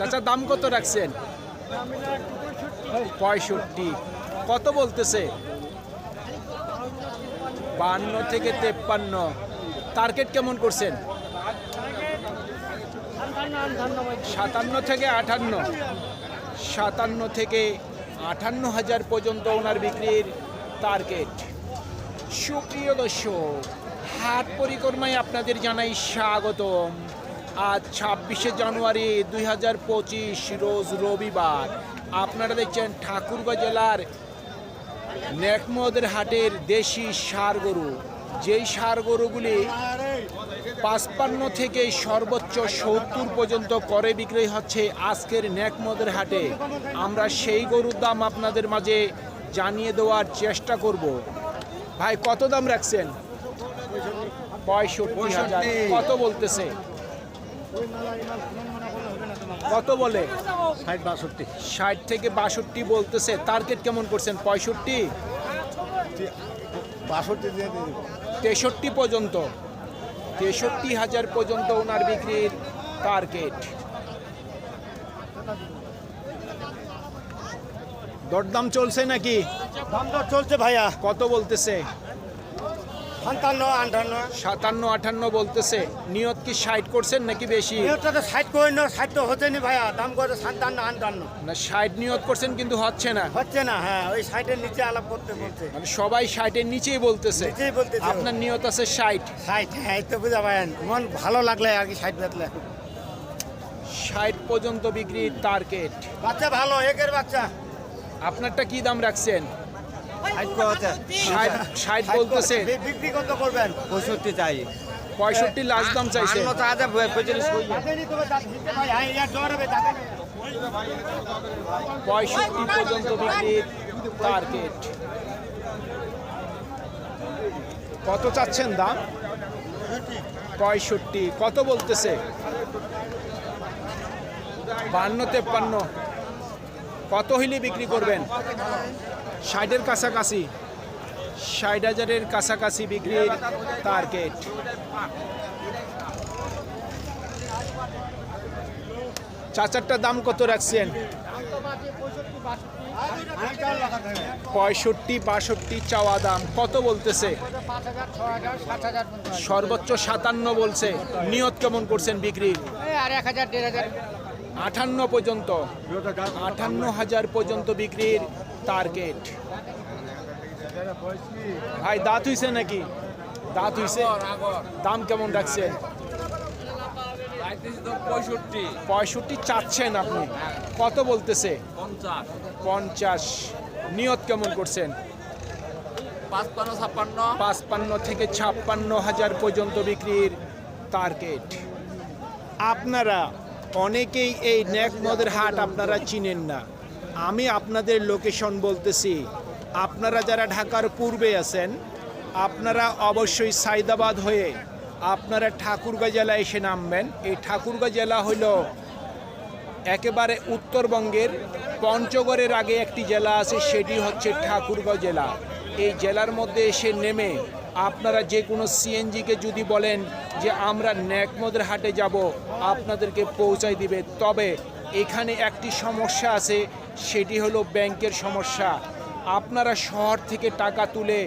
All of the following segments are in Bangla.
চাচা, দাম কত রাখছেন? পঁয়ষট্টি। কত বলতেছে? বান্ন থেকে তেপ্পান্ন। টার্গেট কেমন করছেন? সাতান্ন থেকে আটান্ন সাতান্ন থেকে আটান্ন হাজার পর্যন্ত ওনার বিক্রির টার্গেট। সুপ্রিয় দর্শক, হাট পরিক্রমায় আপনাদের জানাই স্বাগতম। আজ ছাব্বিশে জানুয়ারি দুই হাজার পঁচিশ, রোজ রবিবার। আপনারা দেখছেন ঠাকুরগাঁ জেলার নেকমদের হাটের দেশি সার গরু যেই সার গরুগুলি পাঁচপান্ন থেকে সর্বোচ্চ সত্তর পর্যন্ত করে বিক্রি হচ্ছে আজকের নেকমদের হাটে। আমরা সেই গরুর দাম আপনাদের মাঝে জানিয়ে দেওয়ার চেষ্টা করব। ভাই, কত দাম রাখছেন? পঁয়ষট্টি হাজার। কত বলতেছে? কত বলে? ষাট বাষট্টি। ষাট থেকে বাষট্টি বলতেছে। টার্গেট কেমন করছেন? পঁয়ষট্টি? বাষট্টি তেষট্টি পর্যন্ত। তেষট্টি হাজার পর্যন্ত ওনার বিক্রির টার্গেট দরদাম চলছে নাকি? দাম দর চলছে ভাইয়া। কত বলতেছে? সাতান্ন আটান্ন। সাতান্ন আটান্ন বলতেছে। নিয়ত কি ষাট করছেন নাকি বেশি? এটা তো ষাট করে না ষাট তো হচ্ছে নি ভাইয়া। দাম করে সাতান্ন আটান্ন। না ষাট নিয়ত করছেন কিন্তু হচ্ছে না। হচ্ছে না হ্যাঁ ওই ষাটের নিচে আলাপ করতে বলছে। মানে সবাই ষাটের নিচেই বলতেছে। নিচেই বলতেছে। আপনার নিয়ত আছে ষাট। ষাট হ্যাঁ এই তো বুঝা ভাই মন ভালো লাগলে আর কি ষাট বেতলে ষাট পর্যন্ত বিক্রির টার্গেট বাচ্চা ভালো একের বাচ্চা। আপনারটা কি দাম রাখছেন? ষাট বলতেছে। বিক্রি কত করবেন? পঁয়ষট্টি চাই। পঁয়ষট্টি লাস্ট দাম চাইছে। হ্যাঁ। পঁয়ষট্টি পর্যন্ত বিক্রির টার্গেট কত চাচ্ছেন দাম? পঁয়ষট্টি। কত বলতেছে? বান্ন তেপ্পান্ন। কত হইলে বিক্রি করবেন? ষাটের কাছাকাছি, ষাট হাজারের কাছাকাছি বিক্রির টার্গেট চাচারটা দাম কত রাখছেন? পঁয়ষট্টি, বাষট্টি চাওয়া দাম। কত বলতেছে? সর্বোচ্চ সাতান্ন বলছে। নিয়ত কেমন করছেন বিক্রি আটান্ন পর্যন্ত। আটান্ন হাজার পর্যন্ত বিক্রির টার্গেট ভাই দাঁত হইছে নাকি? দাঁত হইছে? দাম কেমন রাখছেন পঁয়ষট্টি। চাচ্ছেন আপনি। কত বলতেছে? পঞ্চাশ। নিয়ত কেমন করছেন? পাঁচপান্ন থেকে ছাপ্পান্ন হাজার পর্যন্ত বিক্রির টার্গেট আপনারা অনেকেই এই ন্যাক মদের হাট আপনারা চিনেন না। আমি আপনাদের লোকেশন বলতেছি। আপনারা যারা ঢাকার পূর্বে আছেন, আপনারা অবশ্যই সাইদাবাদ হয়ে আপনারা ঠাকুরগাঁ জেলায় এসে নামবেন। এই ঠাকুরগাঁ জেলা হইল একেবারে উত্তরবঙ্গের পঞ্চগড়ের আগে একটি জেলা আছে, সেটি হচ্ছে ঠাকুরগাঁও জেলা। এই জেলার মধ্যে এসে নেমে আপনারা যে কোনো সিএনজিকে যদি বলেন যে আমরা ন্যাকমদের হাটে যাব, আপনাদেরকে পৌঁছাই দিবে। তবে এখানে একটি সমস্যা আছে সেটি হলো ব্যাংকের সমস্যা। আপনারা শহর থেকে টাকা তুলে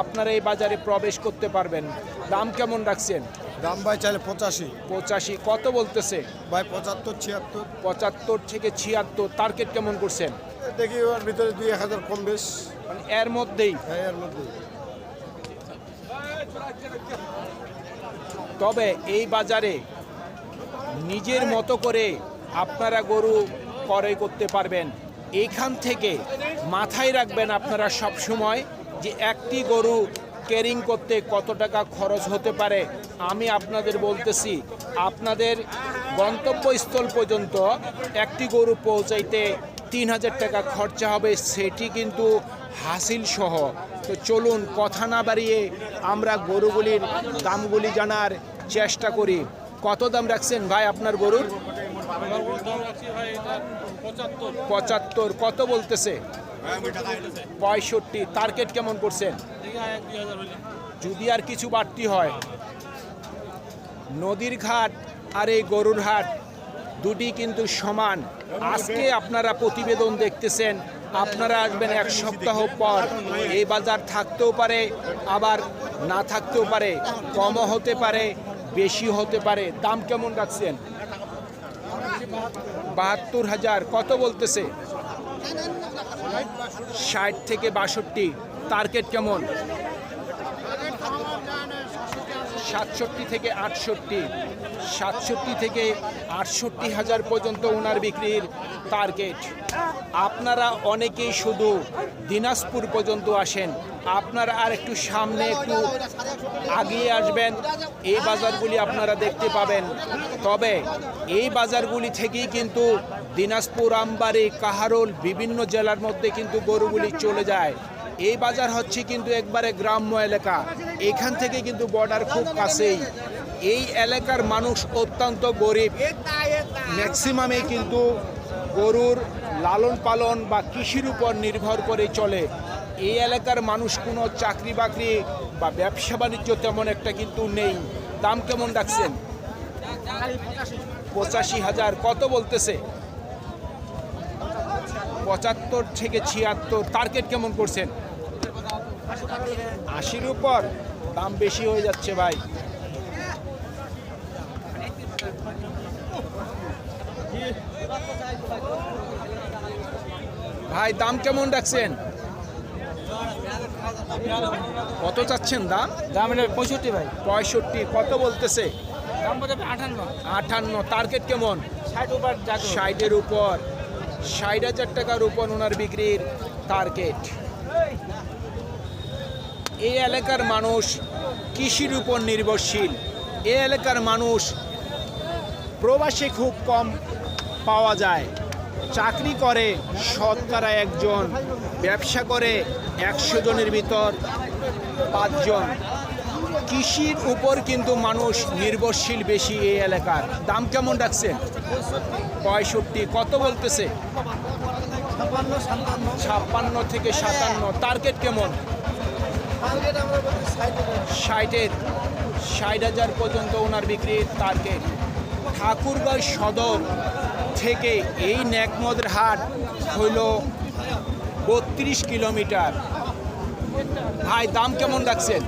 আপনারা এই বাজারে প্রবেশ করতে পারবেন। দাম কেমন রাখছেন? দাম ভাই চাইলে পঁচাশি। পঁচাশি। কত বলতেছে? ভাই পঁচাত্তর ছিয়াত্তর। পঁচাত্তর থেকে ছিয়াত্তর। টার্গেট কেমন করছেন? দেখি ওর ভিতরে দুই এক হাজার কম বেশ। মানে এর মধ্যেই? হ্যাঁ এর মধ্যে তবে এই বাজারে নিজের মতো করে আপনারা গরু ক্রয় করতে পারবেন। এইখান থেকে মাথায় রাখবেন আপনারা সব সময় যে একটি গরু ক্যারিং করতে কত টাকা খরচ হতে পারে। আমি আপনাদের বলতেছি, আপনাদের গন্তব্যস্থল পর্যন্ত একটি গরু পৌঁছাইতে তিন হাজার টাকা খরচা হবে, সেটি কিন্তু হাসিল সহ। তো চলুন, কথা না বাড়িয়ে আমরা গরুগুলির দামগুলি জানার চেষ্টা করি। কত দাম রাখছেন ভাই আপনার গরুর? পঁচাত্তর, কত বলতেছে? পঁয়ষট্টি, টার্গেট কেমন করছেন? যদি আর কিছু বাড়তি হয়। নদীর ঘাট আর এই গরুর হাট দুটি কিন্তু সমান। আজকে আপনারা প্রতিবেদন দেখতেছেন, আপনারা আসবেন এক সপ্তাহ পর। এই বাজার থাকতেও পারে, আবার না থাকতেও পারে, কমও হতে পারে বেশি হতে পারে। দাম কেমন রাখছেন? বাহাত্তর হাজার, কত বলতেছে? ষাট থেকে বাষট্টি টার্গেট কেমন? সাতষট্টি থেকে আটষট্টি, সাতষট্টি থেকে আটষট্টি হাজার পর্যন্ত ওনার বিক্রির টার্গেট আপনারা অনেকেই শুধু দিনাজপুর পর্যন্ত আসেন আপনারা আর একটু সামনে একটু আগিয়ে আসবেন। এই বাজারগুলি আপনারা দেখতে পাবেন। তবে এই বাজারগুলি থেকেই কিন্তু দিনাজপুর, আমবাড়ি, কাহারোল বিভিন্ন জেলার মধ্যে কিন্তু গরুগুলি চলে যায়। এই বাজার হচ্ছে কিন্তু একবারে গ্রাম্য এলাকা। এখান থেকে কিন্তু বর্ডার খুব কাছেই। এই এলাকার মানুষ অত্যন্ত গরিব। ম্যাক্সিমামে কিন্তু গরুর লালন পালন বা কৃষির উপর নির্ভর করে চলে। এই এলাকার মানুষ কোনো চাকরি বাকরি বা ব্যবসা বাণিজ্য তেমন একটা কিন্তু নেই। দাম কেমন ডাকছেন পঁচাশি হাজার। কত বলতেছে? পঁচাত্তর থেকে ছিয়াত্তর। টার্গেট কেমন করছেন? আশির উপর। দাম বেশি হয়ে যাচ্ছে ভাই। ভাই, দাম কেমন রাখছেন? কত চাচ্ছেন দাম? দাম এটা পঁয়ষট্টি ভাই। পঁয়ষট্টি কত বলতেছে? দাম বলতে আটান্ন আটান্ন টার্গেট কেমন? ষাট ষাটের উপর। ষাট হাজার টাকার উপর ওনার বিক্রির টার্গেট এই এলাকার মানুষ কৃষির উপর নির্ভরশীল। এই এলাকার মানুষ প্রবাসে খুব কম পাওয়া যায়। চাকরি করে শতকরা একজন ব্যবসা করে একশো জনের ভিতর পাঁচজন। কৃষির উপর কিন্তু মানুষ নির্ভরশীল বেশি এই এলাকার। দাম কেমন রাখছেন পঁয়ষট্টি। কত বলতেছে? ছাপ্পান্ন থেকে সাতান্ন। টার্গেট কেমন? ষাটের। ষাট হাজার পর্যন্ত ওনার বিক্রির টার্গেট ঠাকুরগাঁও সদর থেকে এই ন্যাকমদের হাট হইল বত্রিশ কিলোমিটার। ভাই, দাম কেমন রাখছেন?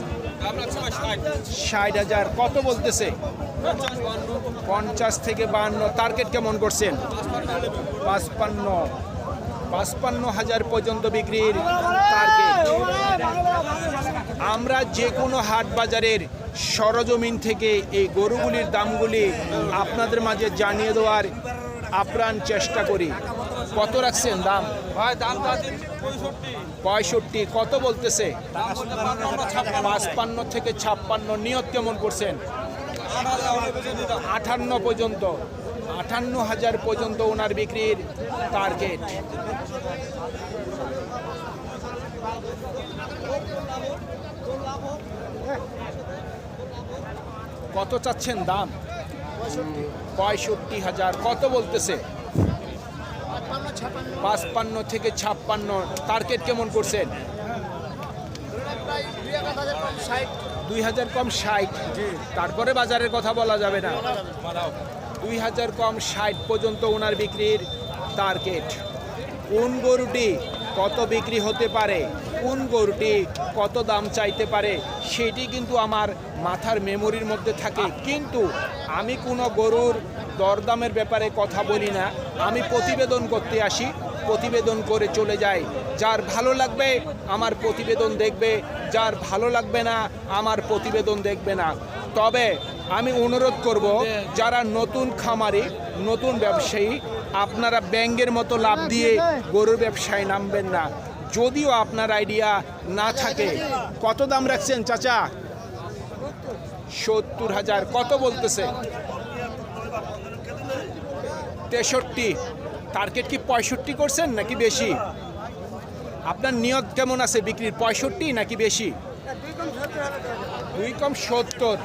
ষাট হাজার। কত বলতেছে? পঞ্চাশ থেকে বাহান্ন। টার্গেট কেমন করছেন? পাঁচপান্ন। পাঁচপান্ন হাজার পর্যন্ত বিক্রির টার্গেট। আমরা যে কোনো হাট বাজারের সরজমিন থেকে এই গরুগুলির দামগুলি আপনাদের মাঝে জানিয়ে দেওয়ার আপ্রাণ চেষ্টা করি। কত রাখছেন দাম? ভাই দাম পঁয়ষট্টি। কত বলতেছে? পাঁচপান্ন থেকে ছাপ্পান্ন নিয়ত কেমন করছেন? আটান্ন পর্যন্ত আটান্ন হাজার পর্যন্ত ওনার বিক্রির টার্গেট কত চাচ্ছেন দাম? পঁয়ষট্টি হাজার কত বলতেছে? পাঁচপান্ন থেকে ছাপ্পান্ন। টার্গেট কেমন করছেন? দুই হাজার কম ষাট। তারপরে বাজারের কথা বলা যাবে না। দুই হাজার কম ষাট পর্যন্ত ওনার বিক্রির টার্গেট কোন গরুটি কত বিক্রি হতে পারে? কোন গরুটি কত দাম চাইতে পারে? সেটি কিন্তু আমার মাথার মেমোরির মধ্যে থাকে। কিন্তু আমি কোনো গরুর দরদামের ব্যাপারে কথা বলি না। আমি প্রতিবেদন করতে আসি। প্রতিবেদন করে চলে যাই। যার ভালো লাগবে, আমার প্রতিবেদন দেখবে। যার ভালো লাগবে না, আমার প্রতিবেদন দেখবে না। তবে আমি অনুরোধ করব, যারা নতুন খামারি, নতুন ব্যবসায়ী, আপনারা ব্যাঙ্গের মতো লাভ দিয়ে গরুর ব্যবসায় নামবেন না। যদিও আপনার আইডিয়া না থাকে। কত দাম রাখছেন, চাচা? সত্তর হাজার। কত বলতেছে? তেষট্টি। টার্গেট কি পঁয়ষট্টি করছেন নাকি বেশি? আপনার নিয়ত কেমন আছে বিক্রির, পঁয়ষট্টি নাকি বেশি? দুই কম সত্তর।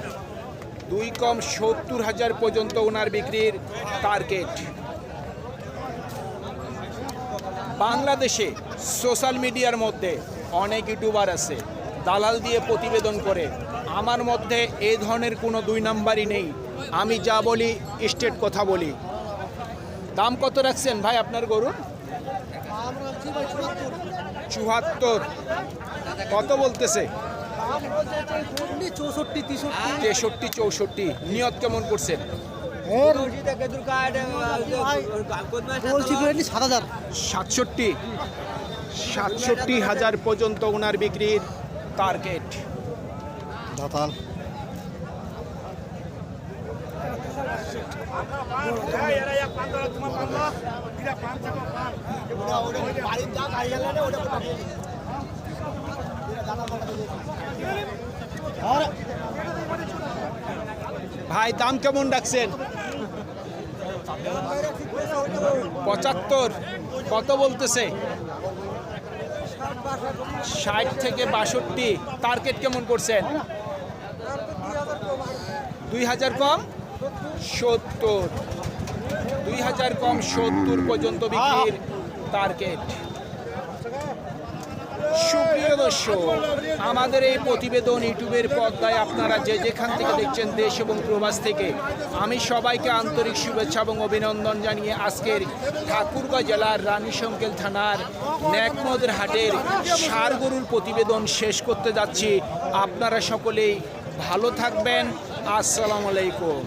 দুই কম সত্তর হাজার পর্যন্ত ওনার বিক্রির টার্গেট বাংলাদেশে সোশ্যাল মিডিয়ার মধ্যে অনেক ইউটিউবার আছে, দালাল দিয়ে প্রতিবেদন করে। আমার মধ্যে এই ধরনের কোনো দুই নাম্বারই নেই। আমি যা বলি স্টেট কথা বলি। দাম কত রাখছেন ভাই আপনার গরুর? চুহাত্তর কত বলতেছে? তেষট্টি চৌষট্টি। নিয়ত কেমন করছেন হাজার সাতষট্টি। সাতষট্টি হাজার পর্যন্ত ওনার বিক্রির টার্গেট দাতাল। ভাই, দাম কেমন রাখছেন পঁচাত্তর। কত বলতেছে? ষাট থেকে বাষট্টি। টার্গেট কেমন করছেন? দুই হাজার কম? সত্তর। দুই হাজার কম সত্তর পর্যন্ত বিক্রির টার্গেট সুপ্রিয় দর্শক, আমাদের এই প্রতিবেদন ইউটিউবের পর্দায় আপনারা যে যেখান থেকে দেখছেন দেশ এবং প্রবাস থেকে, আমি সবাইকে আন্তরিক শুভেচ্ছা এবং অভিনন্দন জানিয়ে আজকের ঠাকুরগাঁও জেলার রানীশঙ্কেল থানার ন্যাকমদের হাটের সার গরুর প্রতিবেদন শেষ করতে যাচ্ছি। আপনারা সকলেই ভালো থাকবেন। আসসালামু আলাইকুম।